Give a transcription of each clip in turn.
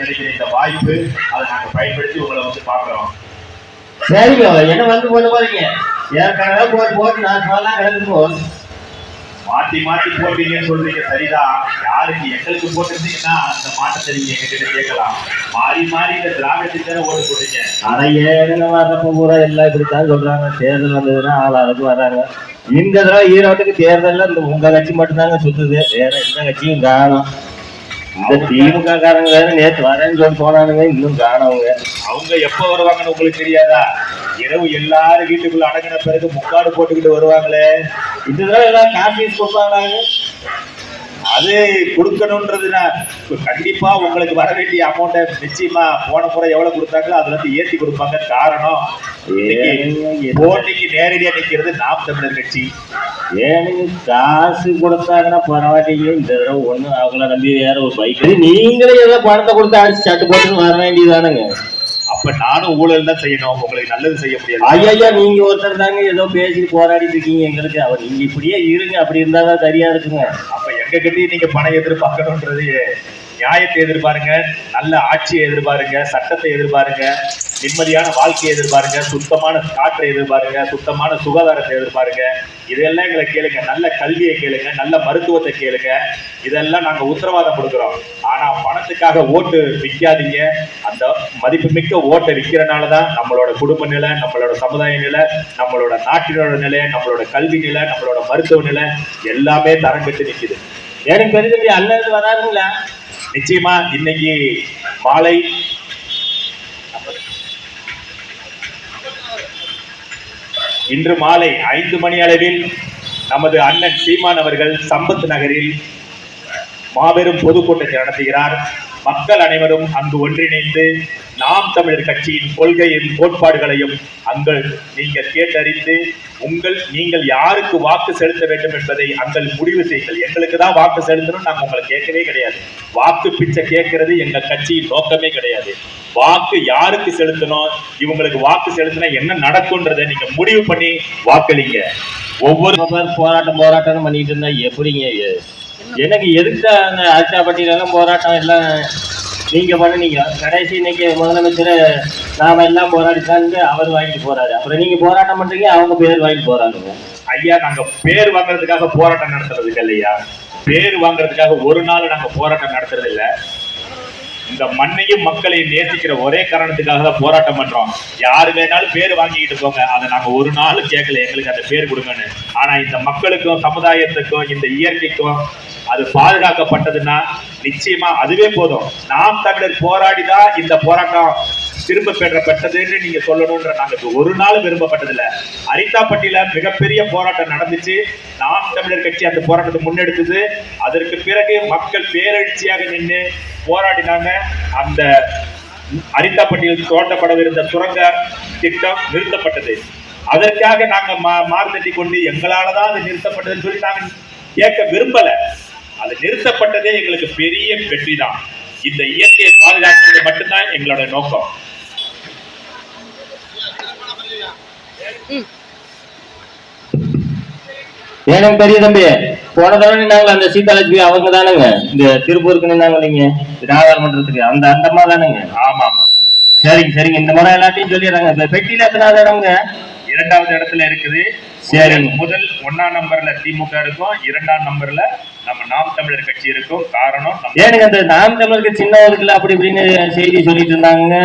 கிடைக்கிற இந்த வாய்ப்பு அதை நாங்க பயன்படுத்தி உங்களை வந்து பாக்குறோம் சரிங்க என்ன வந்து போன போறீங்க? ஏற்கனவே போட்டு போட்டு நான் சொல்லலாம் கிடக்கு போ. மாத்தி மாத்தி போட்டீங்கன்னு சொல்றீங்க சரிதான். யாருக்கு எங்களுக்கு போட்டிருந்தீங்கன்னா அந்த மாற்றத்தை நீங்க எங்ககிட்ட கேட்கலாம். மாறி மாறி இந்த திராவிடத்துக்கு தானே ஓட்டு போட்டீங்க. ஆனா வர்றப்ப பூரா எல்லாம் இப்படித்தான் சொல்றாங்க. தேர்தல் வந்ததுன்னா ஆளாளுக்கு வராங்க இந்த தடவை ஈரோட்டுக்கு தேர்தல்ல இந்த உங்க கட்சி மட்டும்தாங்க சுத்துது. வேற எந்த கட்சியும் காணும். இந்த திமுக காரங்க வேற நேத்து வரேன்னு சொல்லி போனானுங்க இன்னும் காணவங்க அவங்க எப்ப வருவாங்கன்னு உங்களுக்கு தெரியாதா? இரவு எல்லாரும் வீட்டுக்குள்ள அடங்கின பிறகு முக்காடு போட்டுக்கிட்டு வருவாங்களே. இந்த தடவை எல்லாம் காப்பி கொடுப்பாங்களாங்க அது கொடுக்கணுன்றதுனா கண்டிப்பா உங்களுக்கு வர வேண்டிய அமௌண்ட்டை நிச்சயமா போன முறை எவ்வளவு கொடுத்தாங்களோ அதுல இருந்து ஏத்தி கொடுப்பாங்க. காரணம் போட்டிக்கு நேரடியா நிக்கிறது நாம் தமிழர் கட்சி. ஏனுங்க காசு கொடுத்தாங்கன்னா பரவாயில்லைங்க இந்த தடவை ஒண்ணு அவங்கள நம்பி வேற ஒரு பைக் நீங்களே ஏதோ பணத்தை கொடுத்து அடிச்சு சட்டு போட்டுன்னு வர வேண்டியதானுங்க அப்ப நானும் ஊழல் தான் செய்யணும். உங்களுக்கு நல்லது செய்ய முடியாது. ஐயா நீங்க ஒருத்தர் தாங்க ஏதோ பேசிட்டு போராடிட்டு இருக்கீங்க எங்களுக்கு. அவர் நீங்க இப்படியே இருங்க. அப்படி இருந்தாதான் சரியா இருக்குங்க. அப்ப எங்க கிட்டயும் நீங்க பணம் எதிர்பார்க்கணுன்றது நியாயத்தை எதிர்பாருங்க நல்ல ஆட்சியை எதிர்பாருங்க சட்டத்தை எதிர்பாருங்க நிம்மதியான வாழ்க்கையை எதிர்பாருங்க சுத்தமான காற்றை எதிர்பாருங்க சுத்தமான சுகாதாரத்தை எதிர்பாருங்க. இதெல்லாம் எங்களை கேளுங்க நல்ல கல்வியை கேளுங்க நல்ல மருத்துவத்தை கேளுங்க. இதெல்லாம் நாங்கள் உத்தரவாதம் கொடுக்குறோம். ஆனால் பணத்துக்காக ஓட்டு விற்காதீங்க. அந்த மதிப்புமிக்க ஓட்டை விற்கிறனால தான் நம்மளோட குடும்ப நிலை நம்மளோட சமுதாய நிலை நம்மளோட நாட்டினோட நிலை நம்மளோட கல்வி நிலை நம்மளோட மருத்துவ நிலை எல்லாமே தரம் பெற்று நிற்கிது எனக்கு பெரிய அல்லது வராதுங்களா? நிச்சயமா இன்னைக்கு மாலை. இன்று மாலை ஐந்து மணி அளவில் நமது அண்ணன் சீமான் அவர்கள் சம்பத் நகரில் மாபெரும் பொதுக்கூட்டத்தை நடத்துகிறார். மக்கள் அனைவரும் அங்கு ஒன்றிணைந்து நாம் தமிழர் கட்சியின் கொள்கையின் கோட்பாடுகளையும் அங்கு நீங்கள் கேட்டறிந்து உங்கள் நீங்கள் யாருக்கு வாக்கு செலுத்த வேண்டும் என்பதை அங்கள் முடிவு செய்யுங்கள். எங்களுக்கு தான் வாக்கு செலுத்தணும் நாங்க உங்களை கேட்கவே கிடையாது. வாக்கு பிச்சை கேட்கறது எங்க கட்சியின் நோக்கமே கிடையாது. வாக்கு யாருக்கு செலுத்தணும்? இவங்களுக்கு வாக்கு செலுத்தினா என்ன நடக்கும்ன்றதை நீங்க முடிவு பண்ணி வாக்களிங்க. ஒவ்வொரு பேர் போராட்டம் போராட்டம்னு பண்ணிட்டு இருந்தா எப்படிங்க? எனக்கு எதுக்கு அந்த அரிசாப்பட்டியில எல்லாம் போராட்டம் எல்லாம் நீங்க பண்ணுனீங்க கடைசி இன்னைக்கு முதலமைச்சர் நாம எல்லாம் போராடிச்சான்னு அவர் வாங்கிட்டு போறாரு. அப்புறம் நீங்க போராட்டம் பண்றீங்க அவங்க பேர் வாங்கிட்டு போறாங்க. ஐயா நாங்க பேர் வாங்குறதுக்காக போராட்டம் நடத்துறதுக்கு இல்லையா? பேர் வாங்குறதுக்காக ஒரு நாள் நாங்க போராட்டம் நடத்துறது இல்ல. இந்த மண்ணையும் மக்களையும் நேசிக்கிற ஒரே காரணத்துக்காக தான் போராட்டம் பண்றோம். யாரு வேணாலும் பேர் வாங்கிக்கிட்டு போங்க. அதை நாங்க ஒரு நாள் கேட்கல. எங்களுக்கு அந்த பேர் கொடுங்கன்னு. ஆனா இந்த மக்களுக்கும் சமுதாயத்துக்கும் இந்த இயற்கைக்கும் அது பாதுகாக்கப்பட்டதுன்னா நிச்சயமா அதுவே போதும். நாம் தமிழர் போராடிதான் இந்த போராட்டம் திரும்ப பெறப்பட்டதுன்னு நீங்க சொல்லணும்ன்ற நாங்க ஒரு நாள் விரும்பப்பட்டதில்ல. அரித்தாப்பட்டியில மிகப்பெரிய போராட்டம் நடந்துச்சு. நாம் தமிழர் கட்சி அந்த போராட்டத்தை முன்னெடுத்தது. அதற்கு பிறகு மக்கள் பேரெழுச்சியாக நின்று போராடினாங்க. அந்த அரித்தாப்பட்டியில் தோண்டப்படவிருந்த சுரங்க திட்டம் நிறுத்தப்பட்டது. அதற்காக நாங்க மா- தட்டி கொண்டு எங்களாலதான் அது நிறுத்தப்பட்டதுன்னு சொல்லி நாங்க கேட்க விரும்பல. அது நிறுத்தப்பட்டதே எங்களுக்கு பெரிய வெற்றி தான் இந்த இயற்கையை பாதுகாக்கிறது மட்டும்தான் எங்களோட நோக்கம். எனக்கு பெரிய தம்பி போன தடவை நின்னாங்களே அந்த சீதாலட்சுமி அவங்க தானேங்க? இந்த திருப்பூருக்கு நின்னாங்க நீங்க நாடாளுமன்றத்துக்கு அந்த அந்த அம்மா தானேங்க? ஆமா ஆமா சரிங்க சரிங்க. இந்த முறை எல்லாத்தையும் சொல்லிடுறாங்க. இந்த பெட்டியில எத்தனாவது இடம்ங்க? இரண்டாவது இடத்துல இருக்குது. சரிங்க. முதல் ஒன்னாம் நம்பர்ல திமுக இருக்கும். இரண்டாம் நம்பர்ல நம்ம நாம் தமிழர் கட்சி இருக்கும். காரணம் ஏனுங்க அந்த நாம் தமிழருக்கு சின்ன இருக்குல்ல அப்படி இப்படின்னு செய்தி சொல்லிட்டு இருந்தாங்க.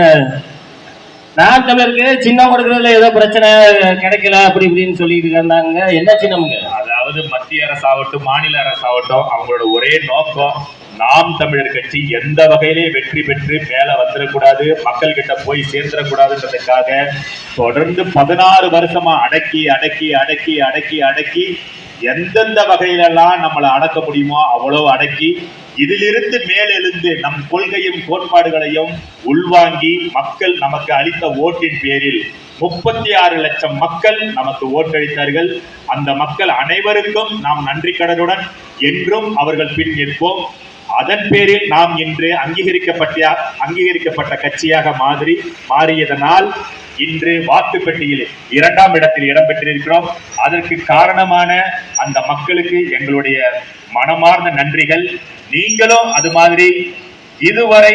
நாம் தமிழருக்கு சின்னம் கொடுக்கறதுல ஏதோ பிரச்சனை கிடைக்கல அப்படி இப்படின்னு சொல்லிட்டு இருந்தாங்க. என்ன சின்னமுங்க? அதாவது மத்திய அரசாகட்டும் மாநில அரசாகட்டும் அவங்களோட ஒரே நோக்கம் நாம் தமிழர் கட்சி எந்த வகையிலே வெற்றி பெற்று மேல வந்துடக்கூடாது மக்கள் கிட்ட போய் சேர்ந்துடக்கூடாதுன்றதுக்காக தொடர்ந்து பதினாறு வருஷமா அடக்கி அடக்கி அடக்கி அடக்கி அடக்கி எந்தெந்த வகையிலெல்லாம் நம்மளை அடக்க முடியுமோ அவ்வளவு அடக்கி இதிலிருந்து மேலெழுந்து நம் கொள்கையும் கோட்பாடுகளையும் உள்வாங்கி மக்கள் நமக்கு அளித்த ஓட்டின் பேரில் முப்பத்தி ஆறு லட்சம் மக்கள் நமக்கு ஓட்டளித்தார்கள். அந்த மக்கள் அனைவருக்கும் நாம் நன்றி கடனுடன் என்றும் அவர்கள் பின் நிற்போம். அதன் பேரில் நாம் இன்று அங்கீகரிக்கப்பட்ட அங்கீகரிக்கப்பட்ட கட்சியாக மாதிரி மாறியதனால் இன்று வாக்கு பெட்டியில் இரண்டாம் இடத்தில் இடம்பெற்றிருக்கிறோம் அதற்கு காரணமான அந்த மக்களுக்கு எங்களுடைய மனமார்ந்த நன்றிகள். நீங்களும் அது மாதிரி இதுவரை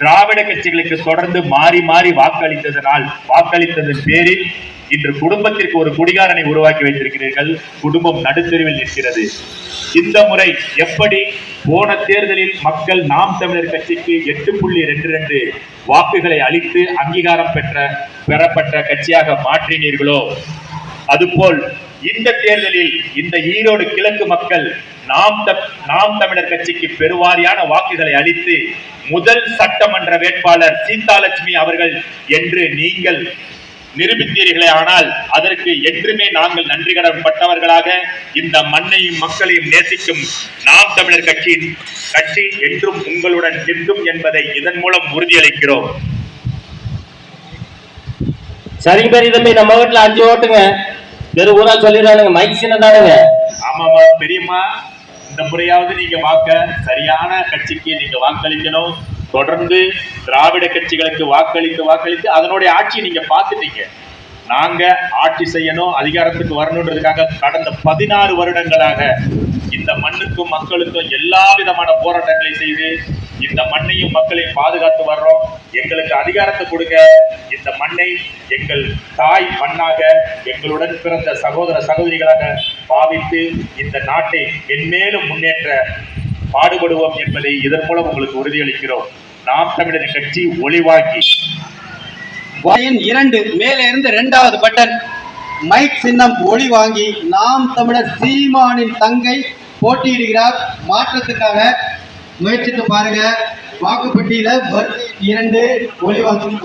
திராவிட கட்சிகளுக்கு தொடர்ந்து மாறி மாறி வாக்களித்ததனால் வாக்களித்ததன் பேரில் இன்று குடும்பத்திற்கு ஒரு குடிகாரனை உருவாக்கி வைத்திருக்கிறீர்கள். குடும்பம் நடுத்தெருவில் நிற்கிறது. இந்த முறை எப்படி போன தேர்தலில் மக்கள் நாம் தமிழர் கட்சிக்கு எட்டு புள்ளி ரெண்டு ரெண்டு வாக்குகளை அளித்து அங்கீகாரம் பெற்ற பெறப்பட்ட கட்சியாக மாற்றினீர்களோ? அதுபோல் இந்த தேர்தலில் இந்த ஈரோடு கிழக்கு மக்கள் நாம் த- நாம் தமிழர் கட்சிக்கு பெருவாரியான வாக்குகளை அளித்து முதல் சட்டமன்ற வேட்பாளர் சீதாலட்சுமி அவர்கள் என்று நீங்கள் நிரூபித்தீர்களே ஆனால் அதற்கு என்றுமே நாங்கள் நன்றி கடன் பட்டவர்களாக இந்த மண்ணையும் மக்களையும் நேசிக்கும் நாம் தமிழர் கட்சியின் கட்சி என்றும் உங்களுடன் நிற்கும் என்பதை இதன் மூலம் உறுதியளிக்கிறோம். சரிங்க பெரிய தம்பி நம்ம வீட்டுல அஞ்சு ஓட்டுங்க. தெரு ஊரா சொல்லிடுறானுங்க. மைக் சின்ன தானுங்க ஆமாமா பெரியம்மா இந்த முறையாவது நீங்க வாக்க சரியான கட்சிக்கு நீங்க வாக்களிக்கணும். தொடர்ந்து திராவிட கட்சிகளுக்கு வாக்களித்து வாக்களித்து அதனுடைய ஆட்சியை நீங்க பார்த்துட்டீங்க. நாங்க ஆட்சி செய்யணும் அதிகாரத்துக்கு வரணுன்றதுக்காக கடந்த பதினாறு வருடங்களாக இந்த மண்ணுக்கும் மக்களுக்கும் எல்லா விதமான போராட்டங்களை செய்து இந்த மண்ணையும் மக்களையும் பாதுகாத்து வர்றோம். எங்களுக்கு அதிகாரத்தை கொடுங்க. இந்த மண்ணை எங்கள் தாய் மண்ணாக எங்களுடன் பிறந்த சகோதர சகோதரிகளாக பாவித்து இந்த நாட்டை மென்மேலும் முன்னேற்ற பாடுபடுவோம் என்பதை இதன் மூலம் உங்களுக்கு உறுதியளிக்கிறோம். நாம் தமிழர் கட்சி ஒளிவாக்கி இரண்டு மேலே இருந்து இரண்டாவது பட்டன். மைக் சின்னம் ஒளி வாங்கி நாம் தமிழர் சீமானின் தங்கை போட்டியிடுகிறார். மாற்றத்துக்காக முயற்சித்து பாருங்க. வாக்குப்பட்டியில இரண்டு ஒளி வாங்கி